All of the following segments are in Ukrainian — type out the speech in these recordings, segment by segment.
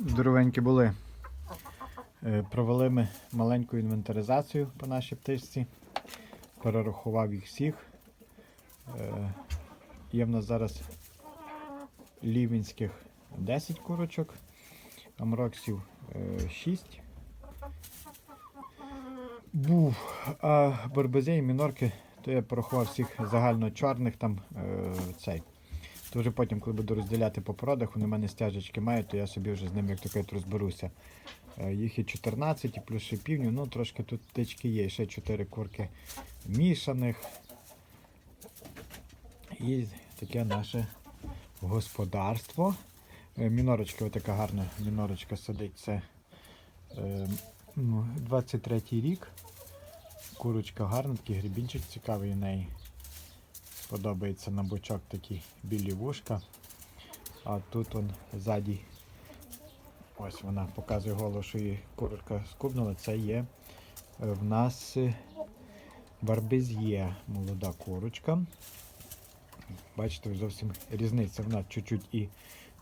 Здоровенькі були. Е, Провели ми маленьку інвентаризацію по нашій птичці. Перерахував їх всіх. Е, Є в нас зараз лівінських 10 курочок, амроксів е, 6. Був, а барбазей мінорки, то я порахував всіх загально чорних там е, цей. То вже потім, коли буду розділяти по породах, вони в мене стяжечки мають, то я собі вже з ними як кажуть, розберуся. Е, Їх і 14, і плюс ще півню, ну трошки тут птички є, ще 4 курки мішаних. І таке наше господарство. Е, Мінорочка, отака гарна мінорочка сидить. Це е, ну, 23 рік. Курочка гарна, такий грібінчик цікавий у неї. Подобається на бочок такі білі вушка. А тут он ззаді, ось вона показує голову, що її курочка скубнула. Це є е, в нас е, барбезє молода курочка. Бачите, зовсім різниця. Вона чуть-чуть і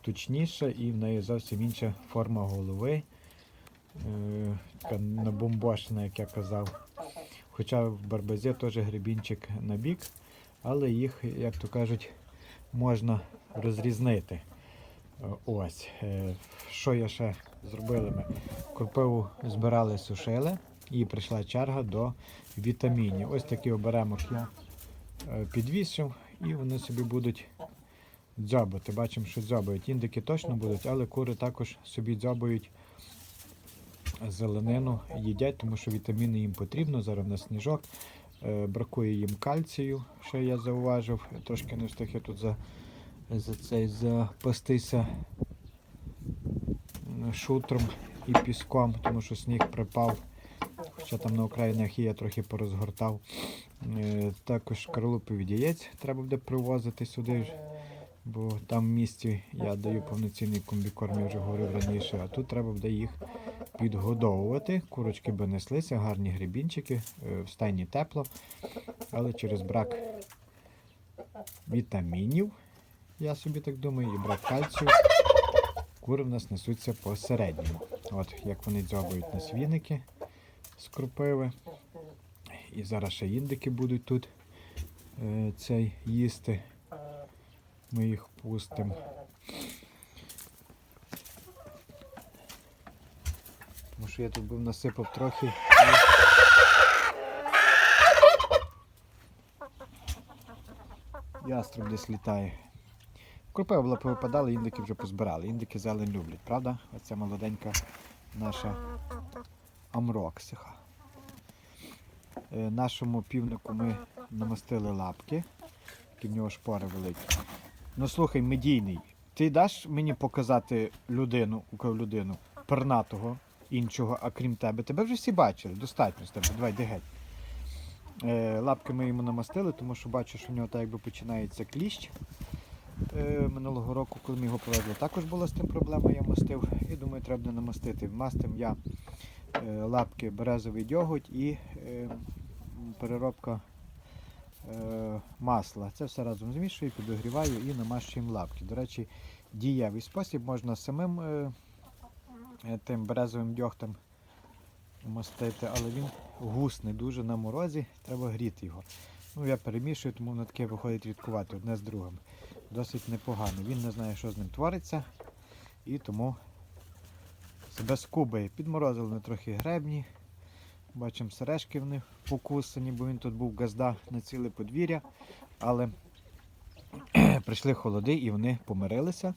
точніша, і в неї зовсім інша форма голови. Е, така набомбошена, як я казав. Хоча в барбазі теж гребінчик на бік, але їх, як то кажуть, можна розрізнити. Е, Ось. Е, Що я ще зробили ми? Кропиву збирали, сушили, і прийшла черга до вітамінів. Ось такий оберемок я е, підвісив, і вони собі будуть дзьобати. Бачимо, що дзьобають. Індики точно будуть, але кури також собі дзьобають зеленину їдять, тому що вітаміни їм потрібно. Зараз на сніжок. Е, бракує їм кальцію, що я зауважив. Трошки не встиг я тут за, за цей запастися шутром і піском, тому що сніг припав. Хоча там на Українах є, я трохи порозгортав. Е, також шкарлупи від яєць треба буде привозити сюди. Бо там в місті я даю повноцінний комбікорм, я вже говорив раніше, а тут треба буде їх підгодовувати. Курочки би неслися, гарні грибінчики, е, в стайні тепло, але через брак вітамінів, я собі так думаю, і брак кальцію, кури в нас несуться посередньому. От як вони дзьобають на свіники з кропиви. І зараз ще індики будуть тут е, цей їсти. Ми їх пустимо. Що я тут був насипав трохи. Яструб десь літає. Кропива була повипадала, індики вже позбирали. Індики зелень люблять, правда? Оця молоденька наша амроксиха. Е, Нашому півнику ми намастили лапки, які в нього шпори великі. Ну слухай, медійний, ти даш мені показати людину, людину, пернатого іншого, а крім тебе. Тебе вже всі бачили, достатньо з тебе. Давай, де геть. Е, лапки ми йому намастили, тому що бачу, що в нього так якби починається кліщ. Е, минулого року, коли ми його привезли, також була з тим проблема, я мастив. І думаю, треба намастити. Мастим я е, лапки березовий дьоготь і переробка масла. Це все разом змішую, підогріваю і намащуємо лапки. До речі, дієвий спосіб можна самим тим березовим дьогтем мастити, але він гусний дуже на морозі, треба гріти його. Ну, я перемішую, тому воно таке виходить рідкувати одне з другим. Досить непогано. Він не знає, що з ним твориться, і тому себе скубає. Підморозили ми трохи гребні. Бачимо, сережки в них покусані, бо він тут був газда на ціле подвір'я. Але прийшли холоди і вони помирилися.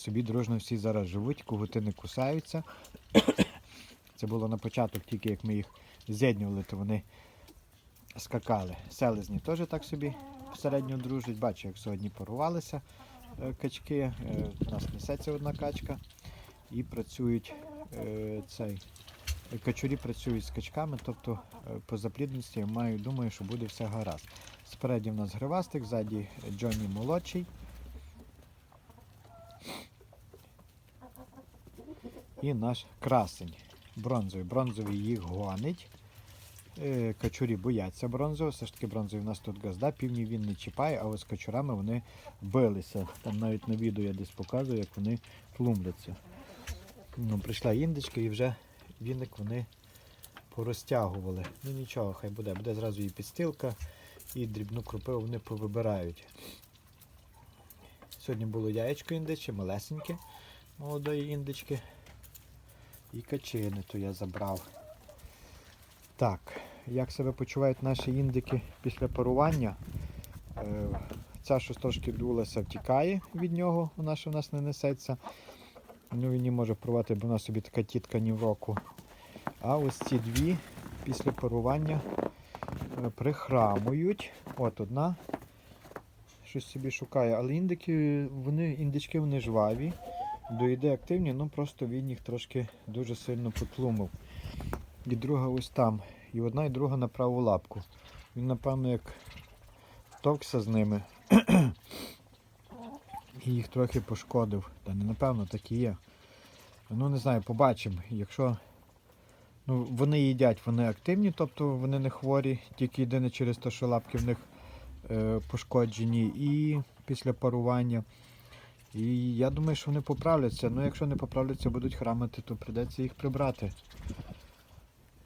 Собі дружно всі зараз живуть, когути не кусаються. Це було на початок, тільки як ми їх з'єднували, то вони скакали. Селезні теж так собі середньо дружать. Бачу, як сьогодні порувалися е, качки. Е, У нас несеться одна качка і працюють е, цей. Качурі працюють з качками, тобто е, по заплідності я маю, думаю, що буде все гаразд. Спереді в нас гривастик, ззаді Джонні молодший. І наш красень. Бронзовий. Бронзовий їх гонить. Е, Качурі бояться бронзового, все ж таки бронзовий у нас тут газда, півні він не чіпає, а з качурами вони билися. Там навіть на відео я десь показую, як вони плумляться. Ну, прийшла індичка і вже віник вони порозтягували. Ну нічого, хай буде. Буде зразу і підстилка, і дрібну кропиву вони повибирають. Сьогодні було яєчко індиче, малесеньке молодої індички. І качини то я забрав. Так, як себе почувають наші індики після парування? Е, Ця, що трошки дулася, втікає від нього, вона що в нас не несеться. Ну, він її може порвати, бо вона собі така тітка ні в року. А ось ці дві після парування е, прихрамують. От одна щось собі шукає, але індики, вони, індички вони жваві, доїде активні, ну просто він їх трошки дуже сильно потлумив. І друга ось там. І одна, і друга на праву лапку. Він, напевно, як товкся з ними. і їх трохи пошкодив. Та не напевно, так і є. Ну не знаю, побачимо. Якщо ну, вони їдять, вони активні, тобто вони не хворі, тільки єдине через те, що лапки в них е, пошкоджені і після парування. І я думаю, що вони поправляться. Ну якщо не поправляться, будуть храмити, то прийдеться їх прибрати.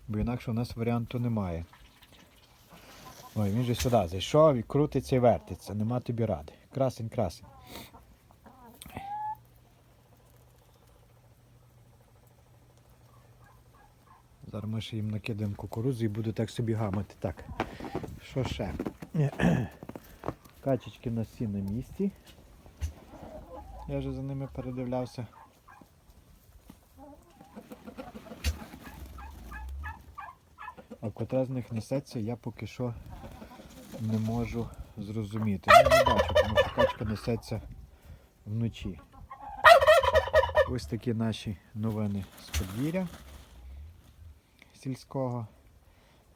Бо інакше у нас варіанту немає. Ой, він же сюди зайшов і крутиться і вертиться. Нема тобі ради. Красень, красень. Зараз ми ще їм накидаємо кукурудзу і буду так собі гамати. Так. Що ще? Качечки на всі на місці. Я вже за ними передивлявся. А котра з них несеться, я поки що не можу зрозуміти. Ну, не бачу, тому що качка несеться вночі. Ось такі наші новини з подвір'я сільського.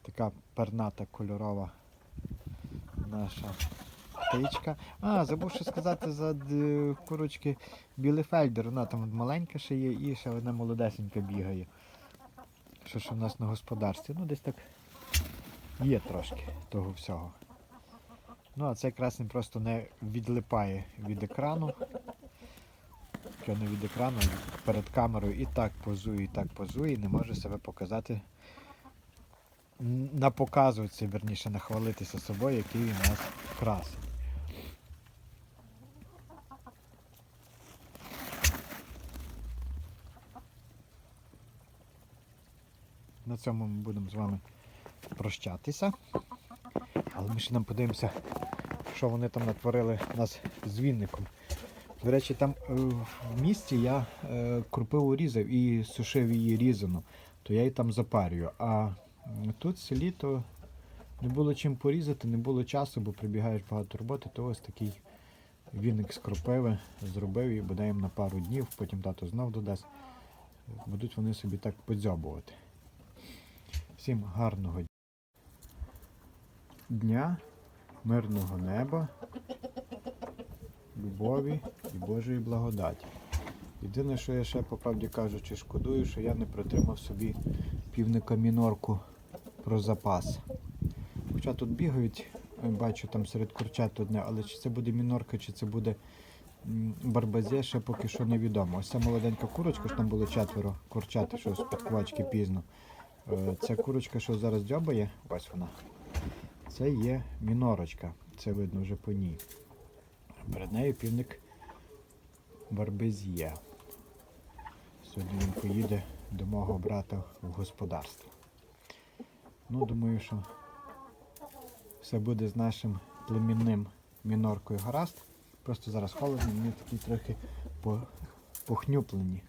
Така перната кольорова наша птичка. А, забув ще сказати за д- курочки Білефельдер. Вона там маленька ще є і ще одна молодесенька бігає. Що ж у нас на господарстві? Ну десь так є трошки того всього. Ну, а цей красний просто не відлипає від екрану. Що не від екрану, перед камерою і так позує, і так позує, і не може себе показати. н- Напоказуватися, верніше, нахвалитися собою, який у нас красний. На цьому ми будемо з вами прощатися. Але ми ще нам подивимося, що вони там натворили нас з Вінником. До речі, там е, в місті я е, крупиву різав і сушив її різану, то я її там запарюю. А тут в селі то не було чим порізати, не було часу, бо прибігаєш багато роботи, то ось такий віник з кропиви зробив і їм на пару днів, потім тато знов додасть. Будуть вони собі так подзьобувати. Всім гарного дня, мирного неба, любові і Божої благодаті. Єдине, що я ще по правді кажучи, шкодую, що я не притримав собі півника мінорку про запас. Хоча тут бігають, бачу там серед курчат одне, але чи це буде мінорка, чи це буде барбазе, ще поки що невідомо. Ось ця молоденька курочка, що там було четверо курчат, що з підквачки пізно. Е, Ця курочка, що зараз дзьобає, ось вона. Це є мінорочка. Це видно вже по ній. Перед нею півник Барбезє. Сьогодні він поїде до мого брата в господарство. Ну, думаю, що все буде з нашим племінним міноркою гаразд. Просто зараз холодно, вони такі трохи похнюплені.